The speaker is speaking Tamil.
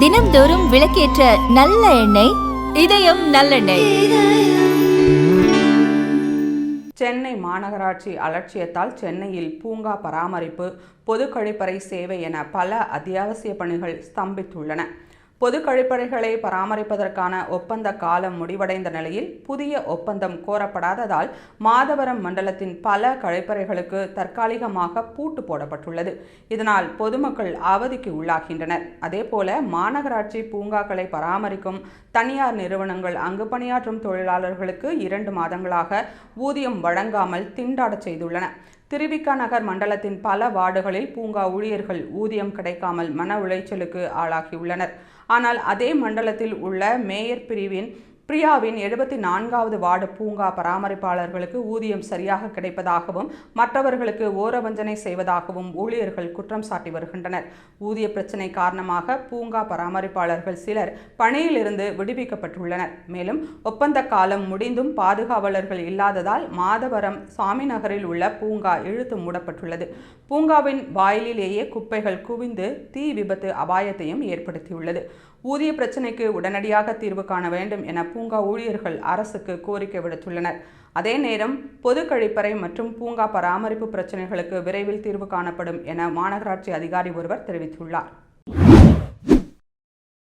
தினம்தோறும் விளக்கேற்ற நல்ல எண்ணெய் இதயம் நல்லெண்ணெய். சென்னை மாநகராட்சி அலட்சியத்தால் சென்னையில் பூங்கா பராமரிப்பு பொது கழிப்பறை சேவை என பல அத்தியாவசிய பணிகள் ஸ்தம்பித்துள்ளன. பொது கழிப்பறைகளை பராமரிப்பதற்கான ஒப்பந்த காலம் முடிவடைந்த நிலையில் புதிய ஒப்பந்தம் கோரப்படாததால் மாதவரம் மண்டலத்தின் பல கழிப்பறைகளுக்கு தற்காலிகமாக பூட்டு போடப்பட்டுள்ளது. இதனால் பொதுமக்கள் அவதிக்கு உள்ளாகின்றனர். அதேபோல மாநகராட்சி பூங்காக்களை பராமரிக்கும் தனியார் நிறுவனங்கள் அங்கு பணியாற்றும் தொழிலாளர்களுக்கு இரண்டு மாதங்களாக ஊதியம் வழங்காமல் திண்டாடச் செய்துள்ளன. திருவிக்கா நகர் மண்டலத்தின் பல வார்டுகளில் பூங்கா ஊழியர்கள் ஊதியம் கிடைக்காமல் மன உளைச்சலுக்கு ஆளாகியுள்ளனர். ஆனால் அதே மண்டலத்தில் உள்ள மேயர் பிரிவின் பிரியாவின் எழுபத்தி நான்காவது வார்டு பூங்கா பராமரிப்பாளர்களுக்கு ஊதியம் சரியாக கிடைப்பதாகவும் மற்றவர்களுக்கு ஓரவஞ்சனை செய்வதாகவும் ஊழியர்கள் குற்றம் சாட்டி வருகின்றனர். ஊதிய பிரச்சினை காரணமாக பூங்கா பராமரிப்பாளர்கள் சிலர் பணியிலிருந்து விடுவிக்கப்பட்டுள்ளனர். மேலும் ஒப்பந்த காலம் முடிந்தும் பாதுகாவலர்கள் இல்லாததால் மாதவரம் சாமி நகரில் உள்ள பூங்கா இழுத்து மூடப்பட்டுள்ளது. பூங்காவின் வாயிலிலேயே குப்பைகள் குவிந்து தீ விபத்து அபாயத்தையும் ஏற்படுத்தியுள்ளது. ஊதிய பிரச்சினைக்கு உடனடியாக தீர்வு காண வேண்டும் என பூங்கா ஊழியர்கள் அரசுக்கு கோரிக்கை விடுத்துள்ளனர். அதே நேரம் பொது கழிப்பறை மற்றும் பூங்கா பராமரிப்பு பிரச்சினைகளுக்கு விரைவில் தீர்வு காணப்படும் என மாநகராட்சி அதிகாரி ஒருவர் தெரிவித்துள்ளார்.